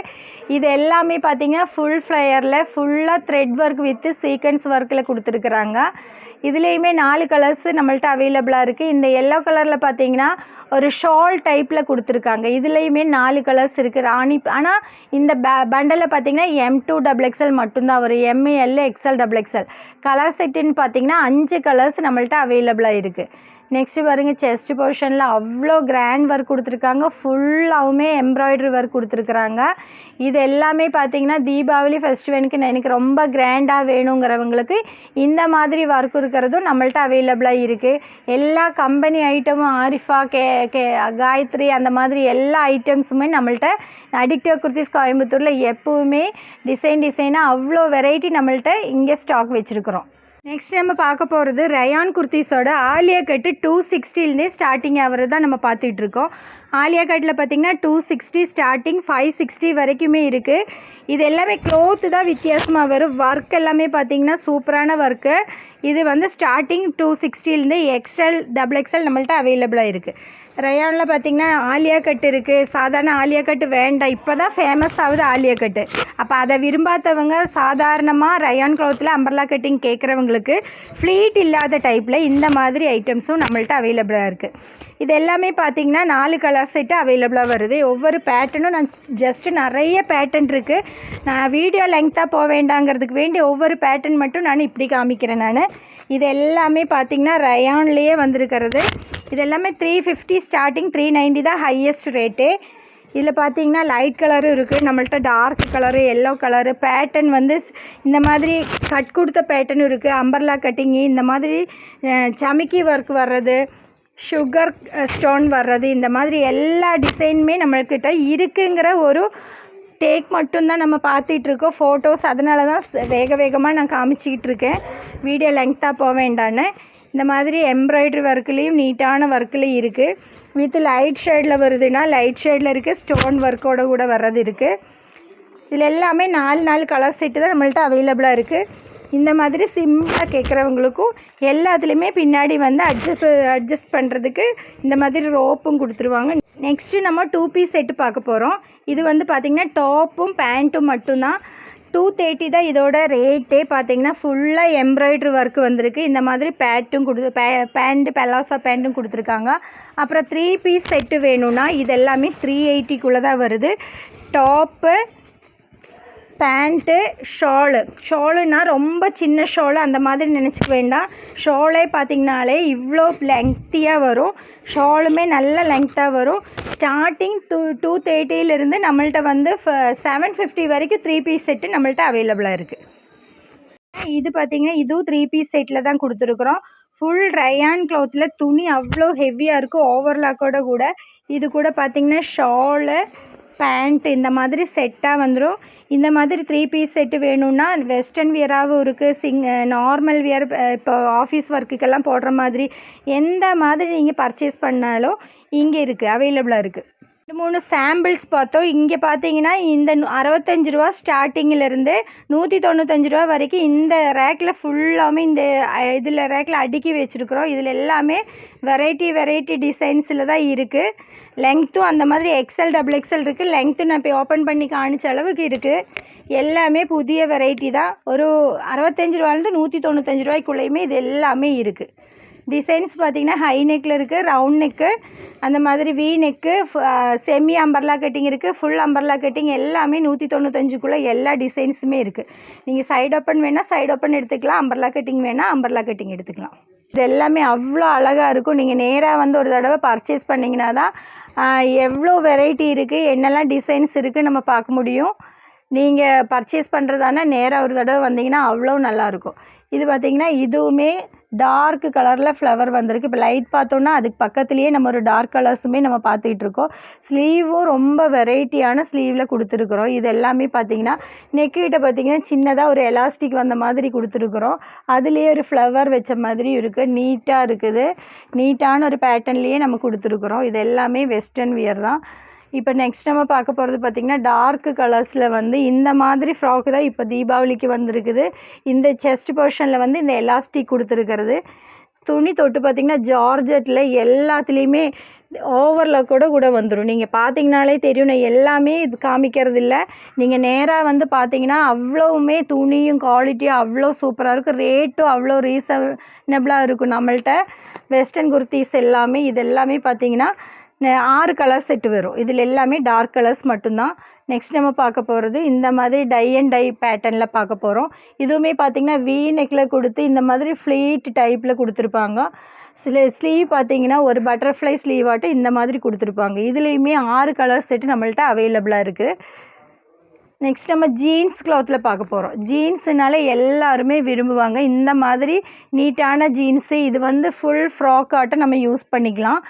இது எல்லாமே பார்த்திங்கன்னா ஃபுல் ஃப்ளையரில் ஃபுல்லாக த்ரெட் ஒர்க் வித்து சீக்வன்ஸ் ஒர்க்கில் கொடுத்துருக்குறாங்க. இதுலேயுமே நாலு கலர்ஸ் நம்மள்ட்ட அவைலபிளாக இருக்குது இந்த எல்லோ கலரில் பார்த்தீங்கன்னா ஒரு ஷால் டைப்பில் கொடுத்துருக்காங்க. இதுலேயுமே நாலு கலர்ஸ் இருக்குது ராணி ஆனால் இந்த ப பண்டலில் பார்த்தீங்கன்னா எம் டூ டபுள் எக்ஸ்எல் மட்டும்தான் வரும். எம்ஏஎல் எக்ஸ்எல் டபுள் எக்ஸ்எல் கலர் செட்டுன்னு பார்த்தீங்கன்னா அஞ்சு கலர்ஸ் நம்மள்ட்ட அவைலபிளாக இருக்குது நெக்ஸ்ட்டு பாருங்கள் செஸ்ட் போர்ஷனில் அவ்வளோ கிராண்ட் ஒர்க் கொடுத்துருக்காங்க. ஃபுல்லாகவுமே எம்ப்ராய்டரி ஒர்க் கொடுத்துருக்குறாங்க. இது எல்லாமே பார்த்தீங்கன்னா தீபாவளி ஃபெஸ்டிவலுக்கு எனக்கு ரொம்ப கிராண்டாக வேணுங்கிறவங்களுக்கு இந்த மாதிரி ஒர்க் இருக்கிறதும் நம்மள்ட்ட அவைலபிளாக இருக்குது எல்லா கம்பெனி ஐட்டமும் ஆரிஃபா கே கே காயத்ரி அந்த மாதிரி எல்லா ஐட்டம்ஸுமே நம்மள்ட்ட அடிக்டிவ் குர்த்திஸ் கோயம்புத்தூரில் எப்போவுமே டிசைன் டிசைனாக அவ்வளோ வெரைட்டி நம்மள்ட்ட இங்கே ஸ்டாக் வச்சுருக்குறோம். நெக்ஸ்ட் நம்ம பார்க்க போகிறது ரயான் குர்த்திஸோட ஆலியா கட்டு டூ சிக்ஸ்டிலேருந்தே ஸ்டார்டிங் ஆகிறது தான் நம்ம பார்த்துட்ருக்கோம் ஆலியா கட்டில் பார்த்திங்கன்னா two sixty starting five sixty வரைக்குமே இருக்குது இது எல்லாமே க்ளோத்து தான் வித்தியாசமாக வரும். ஒர்க் எல்லாமே பார்த்திங்கன்னா சூப்பரான ஒர்க்கு இது வந்து ஸ்டார்டிங் டூ சிக்ஸ்டிலேருந்து எக்ஸ்எல் டபுள் எக்ஸ்எல் நம்மள்ட்ட அவைலபிளாக இருக்குது ரயானில் பார்த்திங்கன்னா ஆலியா கட்டு இருக்குது சாதாரண ஆலியா கட்டு வேண்டாம். இப்போ தான் ஃபேமஸ் ஆகுது ஆலியா கட்டு. அப்போ அதை விரும்பாதவங்க சாதாரணமாக ரயான் க்ளோத்தில் அம்பர்லா கட்டிங் கேட்குறவங்களுக்கு ஃப்ளீட் இல்லாத டைப்பில் இந்த மாதிரி ஐட்டம்ஸும் நம்மள்ட்ட அவைலபிளாக இருக்குது இது எல்லாமே பார்த்திங்கன்னா நாலு கலர் செட்டு அவைலபிளாக வருது. ஒவ்வொரு பேட்டர்னும் நான் ஜஸ்ட்டு நிறைய பேட்டர்ன் இருக்குது நான் வீடியோ லெங்க்த்தாக போக வேண்டாங்கிறதுக்கு வேண்டி ஒவ்வொரு பேட்டர்ன் மட்டும் நான் இப்படி காமிக்கிறேன் நான். இது எல்லாமே பார்த்திங்கன்னா ரயான்லேயே வந்திருக்கிறது. இது எல்லாமே three fifty starting three ninety தான் ஹையஸ்ட் ரேட்டு இதில் பார்த்தீங்கன்னா லைட் கலரும் இருக்குது நம்மள்ட்ட dark colour yellow colour pattern வந்து ஸ்- இந்த மாதிரி கட் கொடுத்த பேட்டர்னும் இருக்குது அம்பர்லா கட்டிங்கு இந்த மாதிரி சமிக்கி ஒர்க் வர்றது சுகர் ஸ்டோன் uh, வர்றது இந்த மாதிரி எல்லா டிசைனுமே நம்மள்கிட்ட இருக்குங்கிற ஒரு டேக் மட்டும்தான் நம்ம பார்த்துட்ருக்கோம். ஃபோட்டோஸ் அதனால தான் வேக வேகமாக நான் காமிச்சிக்கிட்டு இருக்கேன் வீடியோ லெங்க்த்தாக போக வேண்டான்னு. இந்த மாதிரி எம்ப்ராய்டரி ஒர்க்லேயும் நீட்டான ஒர்க்லேயும் இருக்குது வித் லைட் ஷேடில் வருதுன்னா லைட் ஷேடில் இருக்குது ஸ்டோன் ஒர்க்கோட கூட வர்றது இருக்குது இதில் எல்லாமே நாலு நாலு கலர் செட்டு தான் நம்மள்ட்ட அவைலபிளாக இருக்குது இந்த மாதிரி சிம்பிளாக கேட்குறவங்களுக்கும் எல்லாத்துலேயுமே பின்னாடி வந்து அட்ஜஸ்ட் அட்ஜஸ்ட் பண்ணுறதுக்கு இந்த மாதிரி ரோப்பும் கொடுத்துருவாங்க. நெக்ஸ்ட்டு நம்ம டூ பீஸ் செட்டு பார்க்க போகிறோம் இது வந்து பார்த்திங்கன்னா டாப்பும் பேண்ட்டும் மட்டும்தான். டூ தேர்ட்டி தான் இதோட ரேட்டே பார்த்தீங்கன்னா ஃபுல்லாக எம்ப்ராய்ட்ரி ஒர்க் வந்திருக்கு. இந்த மாதிரி பேண்ட்டும் கொடு பே பேண்ட்டு பெலாசா பேண்ட்டும் கொடுத்துருக்காங்க. அப்புறம் த்ரீ பீஸ் செட்டு வேணும்னா இது எல்லாமே த்ரீ எயிட்டிக்குள்ளே தான் வருது. Top pant shawl. ஷாலுன்னா ரொம்ப சின்ன ஷாலு அந்த மாதிரி நினச்சிக்க வேண்டாம். ஷாலே பார்த்திங்கனாலே இவ்வளோ லெங்க்த்தியாக வரும். ஷாலுமே நல்ல லெங்க்த்தாக வரும். ஸ்டார்டிங் டூ டூ தேர்ட்டியிலேருந்து நம்மள்ட்ட வந்து செவன் ஃபிஃப்டி வரைக்கும் த்ரீ பீஸ் செட்டு நம்மள்ட்ட அவைலபிளாக இருக்குது இது பார்த்திங்கன்னா இதுவும் த்ரீ பீஸ் செட்டில் தான் கொடுத்துருக்குறோம். ஃபுல் ரயான் க்ளாத்தில் துணி அவ்வளோ ஹெவியாக இருக்கும் ஓவர்லாக்கோட கூட. இது கூட பார்த்திங்கன்னா ஷாலு பேண்ட் இந்த மாதிரி செட்டாக வந்துடும் இந்த மாதிரி த்ரீ பீஸ் செட்டு வேணும்னா வெஸ்டர்ன் வியராகவும் இருக்குது சிங் நார்மல் வியர் இப்போ ஆஃபீஸ் ஒர்க்குக்கெல்லாம் போடுற மாதிரி எந்த மாதிரி நீங்கள் பர்ச்சேஸ் பண்ணாலும் இங்கே இருக்குது அவைலபிளாக இருக்குது மூணு சாம்பிள்ஸ் பார்த்தோம். இங்கே பார்த்தீங்கன்னா இந்த அறுபத்தஞ்சு ரூபா ஸ்டார்டிங்கிலேருந்து நூற்றி தொண்ணூத்தஞ்சு ரூபா வரைக்கும் இந்த ரேக்கில் ஃபுல்லாமே இந்த இதில் ரேக்கில் அடுக்கி வச்சுருக்குறோம். இதில் எல்லாமே வெரைட்டி வெரைட்டி டிசைன்ஸில் தான் இருக்குது லெங்க்த்தும் அந்த மாதிரி எக்ஸல் டபுள் எக்ஸல் இருக்குது லெங்க்த்தும் நான் இப்போ ஓப்பன் பண்ணி காணிச்ச அளவுக்கு இருக்குது எல்லாமே புதிய வெரைட்டி தான். ஒரு அறுபத்தஞ்சு ரூபாலேருந்து நூற்றி தொண்ணூத்தஞ்சு ரூபாய்க்குள்ளேயுமே இது எல்லாமே இருக்குது டிசைன்ஸ் பார்த்தீங்கன்னா ஹை நெக்கில் இருக்குது ரவுண்ட் நெக்கு அந்த மாதிரி V neck semi umbrella cutting இருக்குது ஃபுல் அம்பர்லா கட்டிங் எல்லாமே நூற்றி தொண்ணூத்தஞ்சுக்குள்ளே எல்லா டிசைன்ஸுமே இருக்குது நீங்கள் சைடு ஓப்பன் வேணால் சைடு ஓப்பன் எடுத்துக்கலாம் அம்பர்லா கட்டிங் வேணால் அம்பர்லா கட்டிங் எடுத்துக்கலாம். இது எல்லாமே அவ்வளோ அழகாக இருக்கும். நீங்கள் நேராக வந்து ஒரு தடவை பர்ச்சேஸ் பண்ணிங்கன்னா தான் எவ்வளோ வெரைட்டி இருக்குது என்னெல்லாம் டிசைன்ஸ் இருக்குது நம்ம பார்க்க முடியும். நீங்கள் பர்ச்சேஸ் பண்ணுறதானா நேராக ஒரு தடவை வந்தீங்கன்னா அவ்வளோ நல்லாயிருக்கும் இது பார்த்திங்கன்னா இதுவுமே டார்க் கலரில் ஃப்ளவர் வந்திருக்கு. இப்போ லைட் பார்த்தோன்னா அதுக்கு பக்கத்துலேயே நம்ம ஒரு டார்க் கலர்ஸுமே நம்ம பார்த்துக்கிட்டு இருக்கோம். ஸ்லீவும் ரொம்ப வெரைட்டியான ஸ்லீவில் கொடுத்துருக்குறோம். இது எல்லாமே பார்த்தீங்கன்னா நெக்கிட்ட பார்த்தீங்கன்னா சின்னதாக ஒரு எலாஸ்டிக் வந்த மாதிரி கொடுத்துருக்குறோம். அதுலேயே ஒரு ஃப்ளவர் வச்ச மாதிரி இருக்குது நீட்டாக இருக்குது. நீட்டான ஒரு பேட்டர்ன்லேயே நம்ம கொடுத்துருக்குறோம். இது எல்லாமே வெஸ்டர்ன் வியர் தான். இப்போ நெக்ஸ்ட் நம்ம பார்க்க போகிறது பார்த்திங்கன்னா டார்க் கலர்ஸில் வந்து இந்த மாதிரி ஃப்ராக் தான் இப்போ தீபாவளிக்கு வந்திருக்குது. இந்த செஸ்ட் போர்ஷனில் வந்து இந்த எலாஸ்டிக் கொடுத்துருக்கிறது. துணி தொட்டு பார்த்திங்கன்னா ஜார்ஜெட்டில் எல்லாத்துலேயுமே ஓவரில் கூட கூட வந்துடும் நீங்கள் பார்த்தீங்கனாலே தெரியும் நான் எல்லாமே இது காமிக்கிறது இல்லை. நீங்கள் நேராக வந்து பார்த்தீங்கன்னா அவ்வளோவுமே துணியும் குவாலிட்டியும் அவ்வளோ சூப்பராக இருக்கும். ரேட்டும் அவ்வளோ ரீசனபிளாக இருக்கும் நம்மள்ட்ட. வெஸ்டர்ன் குர்த்திஸ் எல்லாமே இது எல்லாமே பார்த்தீங்கன்னா ஆறு கலர் செட்டு வரும். இதில் எல்லாமே டார்க் கலர்ஸ் மட்டும்தான். நெக்ஸ்ட் நம்ம பார்க்க போகிறது இந்த மாதிரி டை அண்ட் டை பேட்டர்னில் பார்க்க போகிறோம் இதுவுமே பார்த்திங்கன்னா வி நெக்கில் கொடுத்து இந்த மாதிரி ஃப்ளீட் டைப்பில் கொடுத்துருப்பாங்க. சில ஸ்லீவ் பார்த்தீங்கன்னா ஒரு பட்டர்ஃப்ளை ஸ்லீவ் இந்த மாதிரி கொடுத்துருப்பாங்க. இதுலேயுமே ஆறு கலர் செட்டு நம்மள்ட்ட அவைலபிளாக இருக்குது நெக்ஸ்ட் நம்ம ஜீன்ஸ் கிளாத்தில் பார்க்க போகிறோம் ஜீன்ஸுனால எல்லாருமே விரும்புவாங்க. இந்த மாதிரி நீட்டான ஜீன்ஸு இது வந்து ஃபுல் ஃப்ராக் ஆட்டம் நம்ம யூஸ் பண்ணிக்கலாம்.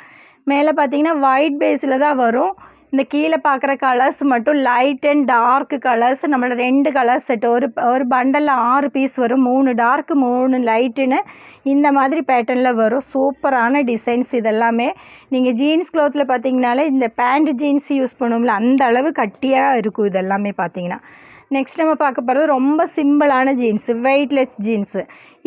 மேலே பார்த்தீங்கன்னா ஒயிட் பேஸில் தான் வரும். இந்த கீழே பார்க்குற கலர்ஸ் மட்டும் லைட் அண்ட் டார்க் கலர்ஸ் நம்மளோட ரெண்டு கலர் செட் ஒரு ஒரு பண்டலில் ஆறு பீஸ் வரும். மூணு டார்க் மூணு லைட்டுன்னு இந்த மாதிரி பேட்டர்னில் வரும். சூப்பரான டிசைன்ஸ் இதெல்லாமே. நீங்கள் ஜீன்ஸ் க்ளோத்தில் பார்த்தீங்கனாலே இந்த பேண்ட் ஜீன்ஸ் யூஸ் பண்ணுவோம்ல அந்த அளவு கட்டியாக இருக்கும் இதெல்லாமே பார்த்தீங்கன்னா நெக்ஸ்ட் நம்ம பார்க்க போகிறது ரொம்ப சிம்பிளான ஜீன்ஸு வெயிட்லெஸ் ஜீன்ஸு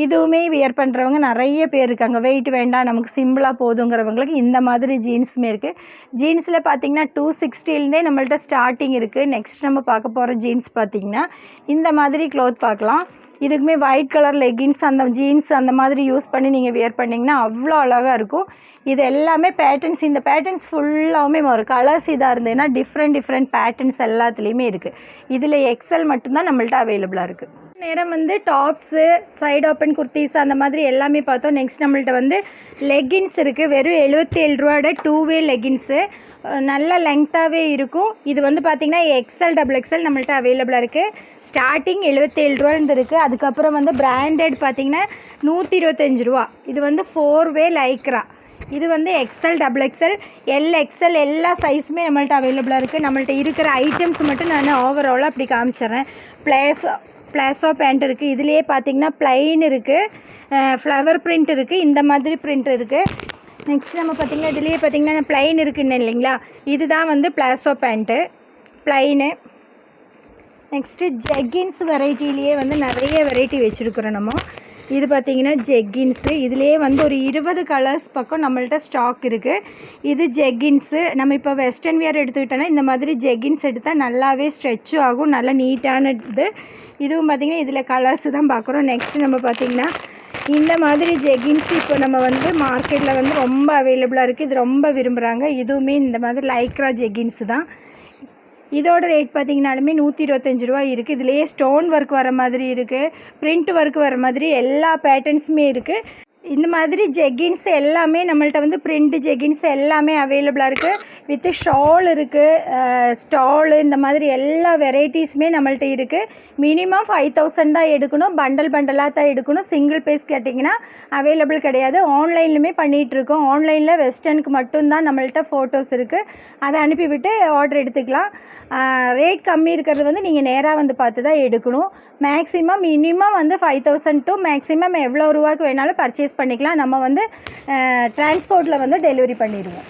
இதுவுமே வியர் பண்ணுறவங்க நிறைய பேர் இருக்காங்க. வெயிட் வேண்டாம் நமக்கு சிம்பிளாக போதுங்கிறவங்களுக்கு இந்த மாதிரி ஜீன்ஸுமே இருக்குது ஜீன்ஸில் பார்த்தீங்கன்னா டூ சிக்ஸ்டிலேருந்தே நம்மள்ட்ட ஸ்டார்டிங் இருக்குது நெக்ஸ்ட் நம்ம பார்க்க போகிற ஜீன்ஸ் பார்த்திங்கன்னா இந்த மாதிரி க்ளோத் பார்க்கலாம். இதுக்குமே ஒயிட் கலர் லெகின்ஸ் அந்த ஜீன்ஸ் அந்த மாதிரி யூஸ் பண்ணி நீங்கள் வியர் பண்ணிங்கன்னா அவ்வளோ அழகாக இருக்கும். இது எல்லாமே பேட்டர்ன்ஸ் இந்த பேட்டர்ன்ஸ் ஃபுல்லாகவுமே ஒரு கலர்ஸ் இதாக இருந்ததுன்னா டிஃப்ரெண்ட் டிஃப்ரெண்ட் பேட்டர்ன்ஸ் எல்லாத்துலேயுமே இருக்குது இதில் எக்ஸல் மட்டும்தான் நம்மள்ட்ட அவைலபிளாக இருக்குது நேரம் வந்து டாப்ஸு சைடு ஓப்பன் குர்த்திஸ் அந்த மாதிரி எல்லாமே பார்த்தோம். நெக்ஸ்ட் நம்மள்ட்ட வந்து லெகின்ஸ் இருக்குது வெறும் எழுபத்தி ஏழு ரூபாயோட டூ வே லெகின்ஸு நல்ல லெங்க்த்தாகவே இருக்கும். இது வந்து பார்த்திங்கன்னா எக்ஸ்எல் டபுள் எக்ஸ்எல் நம்மள்ட்ட அவைலபிளாக இருக்குது ஸ்டார்டிங் எழுபத்தேழு ரூபாயிருந்து இருக்குது அதுக்கப்புறம் வந்து பிராண்டட் பார்த்திங்கன்னா நூற்றி இருபத்தஞ்சு ரூபா. இது வந்து ஃபோர் வே லைக்ரா இது வந்து XL double XL L XL எல்லா சைஸுமே நம்மள்ட்ட அவைலபிளாக இருக்குது நம்மள்ட்ட இருக்கிற ஐட்டம்ஸ் மட்டும் நான் ஓவராலாக அப்படி காமிச்சிடுறேன். ப்ளேஸ் பிளாசோ பேண்ட் இருக்குது இதுலேயே பார்த்தீங்கன்னா ப்ளைன் இருக்குது ஃப்ளவர் பிரிண்ட் இருக்குது இந்த மாதிரி பிரிண்ட் இருக்குது நெக்ஸ்ட் நம்ம பார்த்திங்கன்னா இதுலேயே பார்த்திங்கன்னா ப்ளைன் இருக்குன்னு இல்லைங்களா? இதுதான் வந்து palazzo pant plain next jeggings வெரைட்டிலேயே வந்து நிறைய வெரைட்டி வச்சுருக்குறோம் நம்ம. இது பார்த்திங்கன்னா ஜெக்கின்ஸு. இதுலேயே வந்து ஒரு இருபது கலர்ஸ் பக்கம் நம்மள்ட்ட ஸ்டாக் இருக்குது இது ஜெக்கின்ஸு. நம்ம இப்போ வெஸ்டர்ன் வியர் எடுத்துக்கிட்டோன்னா இந்த மாதிரி ஜெக்கின்ஸ் எடுத்தால் நல்லாவே ஸ்ட்ரெச்சும் ஆகும். நல்லா நீட்டான இது இதுவும் பார்த்திங்கன்னா இதில் கலர்ஸ் தான் பார்க்குறோம். நெக்ஸ்ட் நம்ம பார்த்திங்கன்னா இந்த மாதிரி ஜெகின்ஸ் இப்போ நம்ம வந்து மார்க்கெட்டில் வந்து ரொம்ப அவைலபிளாக இருக்குது இது ரொம்ப விரும்புகிறாங்க இதுவுமே இந்த மாதிரி லைக்ரா ஜெகின்ஸ் தான். இதோட ரேட் பார்த்தீங்கனாலுமே நூற்றி இருபத்தஞ்சி ரூபா இருக்குது இதுலேயே ஸ்டோன் ஒர்க் வர மாதிரி இருக்குது பிரிண்ட் ஒர்க் வர மாதிரி எல்லா பேட்டர்ன்ஸுமே இருக்குது இந்த மாதிரி ஜெகின்ஸ் எல்லாமே நம்மள்ட்ட வந்து பிரிண்ட் ஜெகின்ஸ் எல்லாமே அவைலபிளாக இருக்குது வித்து ஷால் இருக்குது ஸ்டாலு இந்த மாதிரி எல்லா வெரைட்டிஸுமே நம்மள்ட்ட இருக்குது மினிமம் ஃபைவ் தௌசண்ட் தான் எடுக்கணும். பண்டல் பண்டலாக தான் எடுக்கணும். சிங்கிள் பீஸ் கேட்டிங்கன்னா அவைலபிள் கிடையாது. ஆன்லைன்லையுமே பண்ணிகிட்ருக்கோம் ஆன்லைனில் வெஸ்டர்னுக்கு மட்டும்தான் நம்மள்ட்ட ஃபோட்டோஸ் இருக்குது அதை அனுப்பிவிட்டு ஆர்டர் எடுத்துக்கலாம். ரேட் கம்மி இருக்கிறது வந்து நீங்கள் நேராக வந்து பார்த்து தான் எடுக்கணும். மேக்ஸிமம் மினிமம் வந்து ஃபைவ் தௌசண்ட் டு மேக்ஸிமம் எவ்வளோ ரூபாய்க்கு வேணாலும் பர்ச்சேஸ் பண்ணிக்கலாம். நம்ம வந்து டிரான்ஸ்போர்ட்டில் வந்து டெலிவரி பண்ணிடுவோம்.